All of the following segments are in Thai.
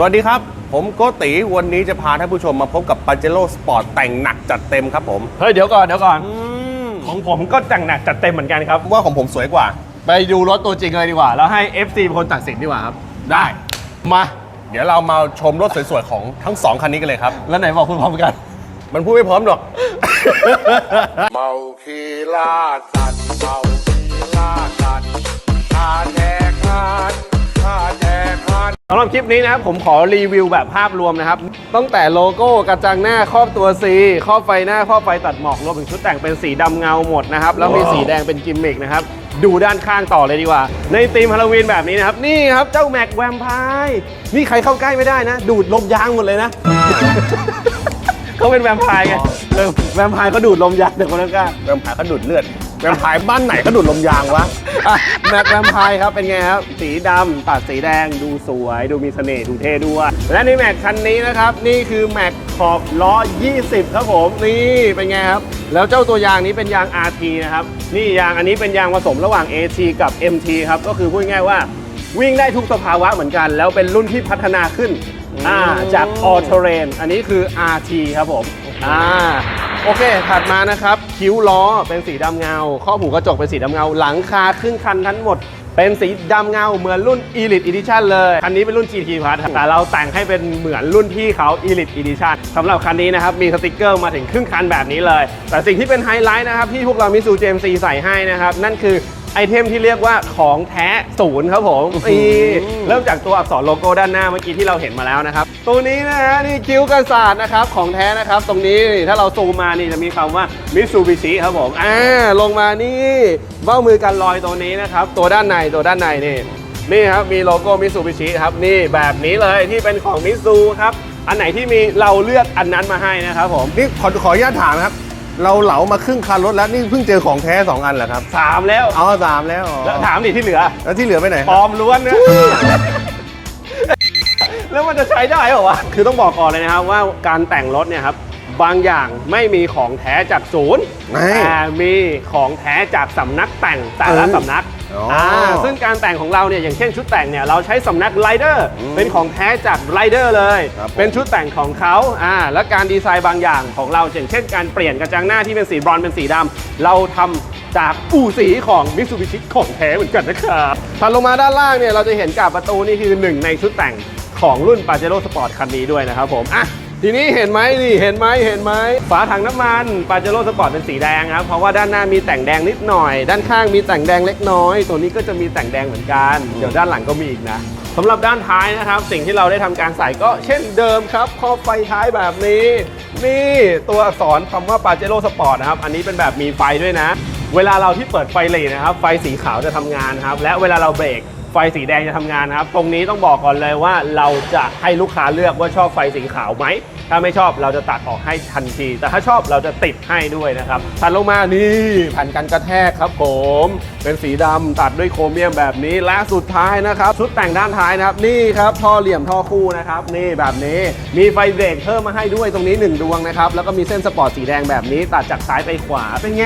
สวัสดีครับ ผมโกติวันนี้จะพาท่านผู้ชมมาพบกับปาเจโร่สปอร์ตแต่งหนักจัดเต็มครับผม เฮ้ยเดี๋ยวก่อนเดี๋ยวก่อนอืมของผมก็จังหนักจัดเต็มเหมือนกันครับ ว่าของผมสวยกว่า ไปดูรถตัวจริงเลยดีกว่า แล้วให้ FC เป็นคนตัดสินดีกว่าครับ ได้ มา เดี๋ยวเรามาชมรถสวยๆของทั้งสองคันนี้กันเลยครับ แล้วไหนบอกคุณพร้อมกัน มันพูดไม่พร้อมหรอก เมาคีล่าสัตว์เมาคีล่าสัตว์ข้าแท้ สำหรับคลิปนี้นะครับผมขอรีวิวแบบภาพรวมนะครับ ตั้งแต่โลโก้กระจังหน้าครอบตัว C ครอบไฟหน้าครอบไฟตัดหมอกรวมถึงชุดแต่งเป็นสีดำเงาหมดนะครับ แล้วมีสีแดงเป็นกิมมิกนะครับ ดูด้านข้างต่อเลยดีกว่า ในธีมฮาโลวีนแบบนี้นะครับ นี่ครับ เจ้าแม็กแวมไพร์นี่ใครเข้าใกล้ไม่ได้นะ ดูดลมยางหมดเลยนะ เขาเป็นแวมไพร์ไงเออแวมไพร์ก็ดูดลมยางเด็กคนนั้นกล้า แวมไพร์เขาดูดเลือด แวมไพร์บ้านไหนเขาดูดลมยางวะอะแม็กแวมไพร์ครับเป็นไงครับ สีดำตัดสีแดงดูสวย ดูมีเสน่ห์ดูเท่ด้วย และในแม็กคันนี้นะครับ นี่คือแม็กขอบล้อ 20 ครับผม นี่เป็นไงครับ แล้วเจ้าตัวยางนี้เป็นยาง RT นะครับ นี่ยางอันนี้เป็นยางผสมระหว่าง AT กับ MT ครับก็คือพูดง่ายว่าวิ่งได้ทุกสภาวะเหมือนกัน แล้วเป็นรุ่นที่พัฒนาขึ้นอ่าจาก All Terrain อันนี้คือ RT ครับผมอ่า โอเค ถัดมานะครับ คิ้วล้อเป็นสีดำเงา ข้อหูกระจกเป็นสีดำเงา หลังคาครึ่งคันทั้งหมด เป็นสีดำเงาเหมือนรุ่น Elite Edition เลย คันนี้เป็นรุ่น GT Plus แต่เราแต่งให้เป็นเหมือนรุ่นพี่เขา Elite Edition สำหรับคันนี้นะครับ มีสติกเกอร์มาถึงครึ่งคันแบบนี้เลย แต่สิ่งที่เป็นไฮไลท์นะครับที่พวกเรามิสูเจมซีใส่ให้นะครับ นั่นคือ ไอเทมที่เรียกว่าของแท้ศูนย์ครับผมนี่เริ่มจากตัวอักษรโลโก้ด้านหน้าเมื่อกี้ที่เราเห็นมาแล้วนะครับ ตัวนี้นะฮะนี่คิ้วกันศาสตร์นะครับของแท้นะครับตรงนี้นี่ถ้าเราซูมมานี่จะมีคำว่ามิสูบิชิครับผมอ่าลงมานี่เบ้ามือกันลอยตัวนี้นะครับตัวด้านในตัวด้านในนี่นี่ครับมีโลโก้มิ t ูบิชิครับนี่แบบนี้เลยที่เป็นของมิซูครับอันไหนที่มีเราเลือกอันนั้นมาให้นะครับผมนี่ขอขออนุญาตถามนะครับ เราเหลามาครึ่งคันรถแล้วนี่เพิ่งเจอของแท้สองอันเหรอครับสามแล้วเอาสามแล้วอ๋อแล้วถามดิที่เหลือแล้วที่เหลือไปไหนคปลรับอมล้วนนะแล้วมันจะใช้ได้เหรอวะคือต้องบอกก่อนเลยนะครับว่าการแต่งรถเนี่ยครับบางอย่างไม่มีของแท้จากศูนย์ไม่แต่มีของแท้จากสำนักแต่งแต่ละเออ สำนัก อ๋ออ่าซึ่งการแต่งของเราเนี่ยอย่างเช่นชุดแต่งเนี่ยเราใช้สำนักไรเดอร์อืมเป็นของแท้จากไรเดอร์เลย ครับผม เป็นชุดแต่งของเขาอ่าและการดีไซน์บางอย่างของเราอย่างเช่นการเปลี่ยนกระจังหน้าที่เป็นสีบรอนซ์เป็นสีดำเราทำจากอู่สีของมิ t ซูบิชิของแท้เหมือนกันนะครับถัดลงมาด้านล่างเนี่ยเราจะเห็นกาบประตูนี่คือหนึ่งในชุดแต่งของรุ่น p a j e r o Sport คันนี้ด้วยนะครับผมอะ ทีนี้เห็นไหมนี่เห็นไหมเห็นไหมฝาถังน้ำมัน p a j e r o Sport เป็นสีแดงครับ เพราะว่าด้านหน้ามีแต่งแดงนิดหน่อย ด้านข้างมีแต่งแดงเล็กน้อย ตัวนี้ก็จะมีแต่งแดงเหมือนกัน เดี๋ยวด้านหลังก็มีอีกนะสำหรับด้านท้ายนะครับ สิ่งที่เราได้ทำการใส่ก็เช่นเดิมครับครอบไฟท้ายแบบนี้ นี่ตัวอักษรคำว่า p a j e r o Sport นะครับ อันนี้เป็นแบบมีไฟด้วยนะ เวลาเราที่เปิดไฟเลนนะครับ ไฟสีขาวจะทำงานครับ และเวลาเราเบรก ไฟสีแดงจะทำงานนะครับ ตรงนี้ต้องบอกก่อนเลยว่าเราจะให้ลูกค้าเลือกว่าชอบไฟสีขาวไหม ถ้าไม่ชอบเราจะตัดออกให้ทันที แต่ถ้าชอบเราจะติดให้ด้วยนะครับถัดลงมานี่แผ่นกันกระแทกครับผม เป็นสีดำตัดด้วยโครเมียมแบบนี้ และสุดท้ายนะครับ ชุดแต่งด้านท้ายนะครับ นี่ครับท่อเหลี่ยมท่อคู่นะครับ นี่แบบนี้มีไฟเบรกเพิ่มมาให้ด้วยตรงนี้หนึ่งดวงนะครับแล้วก็มีเส้นสปอร์ตสีแดงแบบนี้ตัดจากซ้ายไปขวาเป็นไง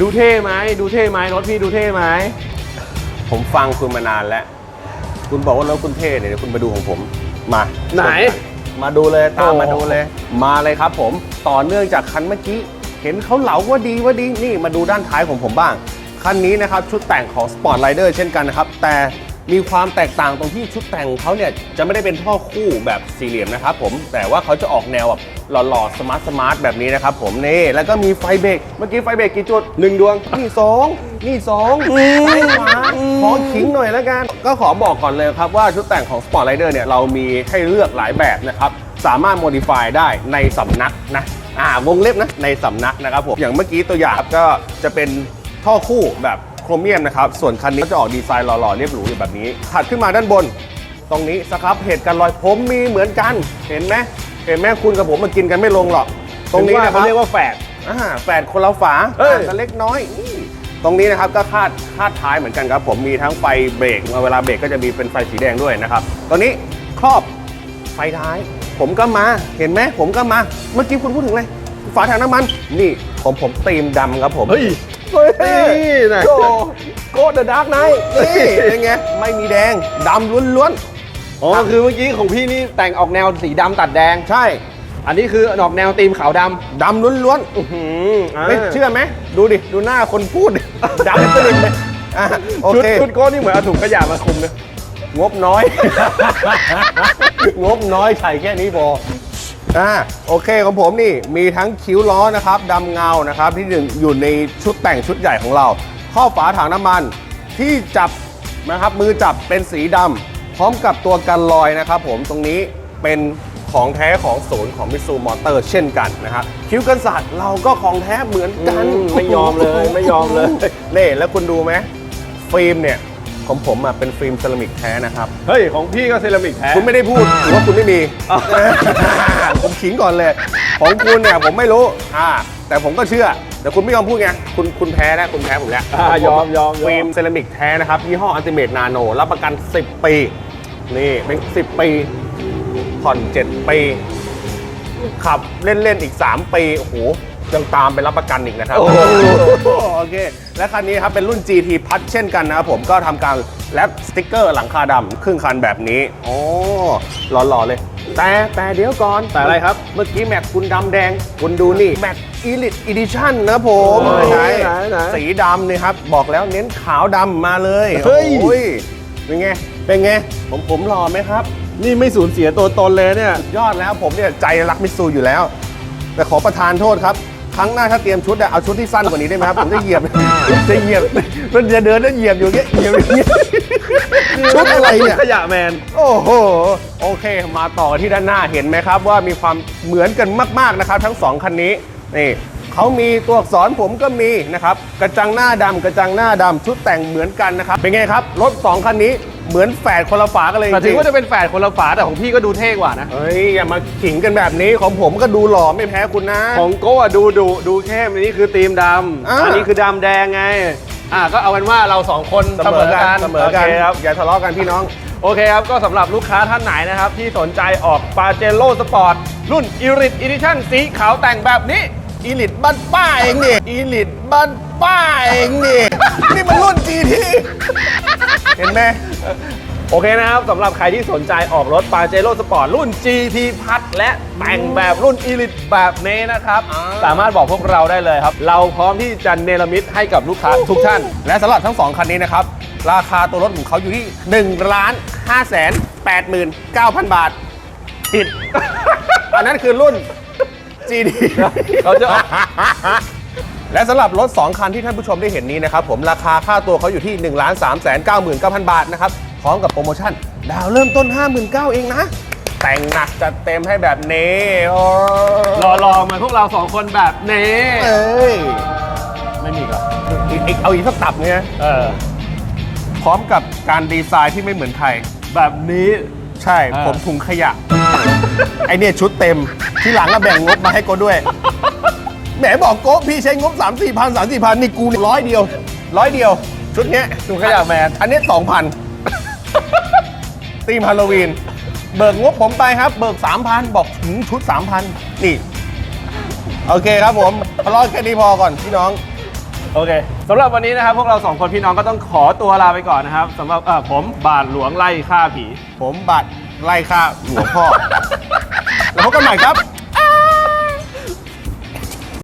ดูเท่ไหมดูเท่ไหมรถพี่ดูเท่ไหม ผมฟังคุณมานานแล้ว คุณบอกว่ารถคุณเท่เนี่ยเดี๋ยวคุณมาดูของผม มาไหน มาดูเลยตามโอ้มาดูเลย มาเลยครับผมต่อเนื่องจากคันเมื่อกี้ เห็นเขาเหลาว่าดีว่าดีนี่มาดูด้านท้ายของผมบ้าง คันนี้นะครับชุดแต่งของ Sport Rider เช่นกันนะครับ แต่ มีความแตกต่างตรงที่ชุดแต่งเขาเนี่ยจะไม่ได้เป็นท่อคู่แบบสี่เหลี่ยมนะครับผมแต่ว่าเขาจะออกแนวแบบหล่อๆสมาร์ทสมาร์ทแบบนี้นะครับผมนี่แล้วก็มีไฟเบรกเมื่อกี้ไฟเบรกกี่จุดหนึ่งดวงนี่สองนี่สองซ้ายขวาขอขิงหน่อยแล้วกัน ก็ขอบอกก่อนเลยครับว่าชุดแต่งของ Sport Rider เนี่ยเรามีให้เลือกหลายแบบนะครับสามารถ modify ได้ในสำนักนะอ่าวงเล็บนะในสำนักนะครับผมอย่างเมื่อกี้ตัวอย่างก็จะเป็นท่อคู่แบบ ครเมียมนะครับ ส่วนคันนี้ก็จะออกดีไซน์หล่อๆเรียบหรูอยู่แบบนี้ ถัดขึ้นมาด้านบน ตรงนี้สครับเหตุการณ์ลอยผมมีเหมือนกัน เห็นไหมเห็นไหมคุณกับผมมากินกันไม่ลงหรอก ตรงนี้นะคเขารับเรียกว่าแฝด อ่าแฝดคนละฝาเอ้ย ต่างกันเล็กน้อยนี่ตรงนี้นะครับก็คาดคาดท้ายเหมือนกันครับ ผมมีทั้งไฟเบรกเวลาเบรกก็จะมีเป็นไฟสีแดงด้วยนะครับตัวนี้ครอบไฟท้าย ผมก็มาเห็นไหมผมก็มาเมื่อกี้คุณพูดถึงอะไรฝาถังน้ำมันนี่ผมผมตีมดำครับผม เฮ้ย นี่นะโกโกเดอะดาร์กไนท์นี่เป็นไง ไม่มีแดงดำล้วนๆ อ๋อ คือเมื่อกี้ของพี่นี่แต่งออกแนวสีดำตัดแดง ใช่ อันนี้คือออกแนวธีมขาวดำดำล้วนอื้อหือๆไม่เชื่อไหม ดูดิ ดูหน้าคนพูดดิดำสนิทเลยอะโอชุดเคชุดโก้นี่เหมือนเอาถุงขยะมาคลุมนะงบน้อย งบน้อยใส่แค่นี้พอ อ่าโอเคของผมนี่มีทั้งคิ้วล้อนะครับดำเงานะครับที่หนึ่งอยู่ในชุดแต่งชุดใหญ่ของเราข้อฝาถังน้ำมันที่จับนะครับมือจับเป็นสีดำพร้อมกับตัวกันลอยนะครับ ผมตรงนี้เป็นของแท้ของศูนย์ของมิซูมอเตอร์เช่นกันนะครับคิ้วกันสาดเราก็ของแท้เหมือนกันอืมไม่ยอมเลยไม่ยอมเลยเน่แล้วคุณดูไหมฟิล์มเนี่ยของผมอะเป็นฟิล์มเซรามิกแท้นะครับ เฮ้ย ของพี่ก็เซรามิกแท้ คุณไม่ได้พูดหรือว่าคุณไม่มีอ้าว ผมขิงก่อนเลย ของคุณเนี่ยผมไม่รู้ อ่า แต่ผมก็เชื่อ แต่คุณไม่ยอมพูดไง คุณคุณแพ้นะคุณแพ้ผมแล้วอ่ายอมยอมยอม ฟิล์มเซรามิกแท้นะครับยี่ห้ออันติเมตนาโนรับประกัน 10 ปี นี่เป็น 10 ปี ผ่อน 7 ปี ขับเล่น ๆ อีก 3 ปี โอ้โห ยังตามไปรับประกันอีกนะครับ โอ้โหโอเค และคันนี้ครับเป็นรุ่น GT พัดเช่นกันนะครับผมก็ทำการแรปสติ๊กเกอร์หลังคาดำครึ่งคันแบบนี้ โอ้หล่อๆเลย แต่แต่เดี๋ยวก่อนแต่อะไรครับ เมื่อกี้แม็กคุณดำแดง คุณดูนี่ แม็กอีลิ e อีดิชั่นนะผมโอ้ยไหนไหนไหนสีดำนี่ครับ บอกแล้วเน้นขาวดำมาเลยเฮ้ยโอ้ยเป็นไง เป็นไง ผมผมหล่อไหมครับ นี่ไม่สูญเสียตัวตนเลยเนี่ย ยอดแล้วผมเนี่ยใจรักมิตซูอยู่แล้ว แต่ขอประทานโทษครับ ครั้งหน้าถ้าเตรียมชุดอะเอาชุดที่สั้นกว่านี้ได้ไหมครับผมจะเหยียบ จะเหยียบมันจะเดินแล้วเหยียบอยู่อย่างเงี้ยเหยียบอย่างเงี้ยชุดอะไรเนี่ยขยะแมน โอ้โหโอเค มาต่อที่ด้านหน้าเห็นไหมครับ ว่ามีความเหมือนกันมากๆนะครับ ทั้งสองคันนี้นี่เขามีตัวอักษรผมก็มีนะครับกระจังหน้าดำกระจังหน้าดำชุดแต่งเหมือนกันนะครับเป็นไงครับรถ2คันนี้ เหมือนแฝดคนละฝากันเลยจแต่ถึริงงว่าจะเป็นแฝดคนละฝาแต่ของพี่ก็ดูเท่กว่านะๆเฮ้ย อย่ามาขิงกันแบบนี้ของผมก็ดูหล่อไม่แพ้คุณนะ ของโก้อะดูดุดูเข้มอันนี้คือธีมดำอ่าอันนี้คือดำแดงไง อะก็เอาเป็นว่าเราสองคนเสมอกันเสมอกันโเคครับ อย่าทะเลาะกันพี่น้อง โอเคครับ ก็สำหรับลูกค้าท่านไหนนะครับ ที่สนใจออกปาเจโ o สปอร์ตรุ่น i r i t Edition สีขาวแต่งแบบนี้ อีลิตบ้านป้าเองนี่อีลิตบ้านป้าเองนี่ นี่มันรุ่น GT เห็นไหมโอเคนะครับสำหรับใครที่สนใจออกรถปาเจโ o สปอร์ตรุ่น GT พัดและแต่งแบบรุ่น i r i t แบบนี้นะครับอ่าสามารถบอกพวกเราได้เลยครับ เราพร้อมที่จะเนรมิตให้กับลูกค้าทุกท่าน และสำหรับทั้ง2คันนี้นะครับ ราคาตัวรถของเขาอยู่ที่1ล้าน5แสน8หมื่น9,000 บาท ผิด อันนั้นคือรุ่น GD เขาจะ และสำหรับรถ 2 คันที่ท่านผู้ชมได้เห็นนี้นะครับผมราคาค่าตัวเขาอยู่ที่1ล้าน3แสน9หมื่น9,000 บาทนะครับพร้อมกับโปรโมชั่น ดาวเริ่มต้น 59,000เองนะ แต่งหนักจัดเต็มให้แบบนี้โอ้รอๆเหมือนพวกเราสองคนแบบนี้เอ้ยไม่มีหรออีกอีกเอาอีกสักตับเนี่ยเออ พร้อมกับการดีไซน์ที่ไม่เหมือนใคร แบบนี้ ใช่ อ่า ผมถุงขยะ ไอเนี่ยชุดเต็มที่หลังก็แบ่งงบมาให้โกด้วย แหมบอกโกพี่ใช้งบ 3 4พันสามสี่พันนี่กูร้อยเดียวร้อยเดียว ชุดเนี้ยถุงขยะแมน อันนี้สองพันตีมฮาโลวีน เบิกงบผมไปครับ เบิก 3,000 บอกถึงชุด 3,000 นี่ โอเคครับผมทะเลาะแค่นี้พอก่อนพี่น้อง โอเคสำหรับวันนี้นะครับ พวกเราสองคนพี่น้องก็ต้องขอตัวลาไปก่อนนะครับสำหรับเออผมบาทหลวงไล่ฆ่าผี ผมบัตรไล่ค่าหลวงพ่อ แล้วพบกันใหม่ครับ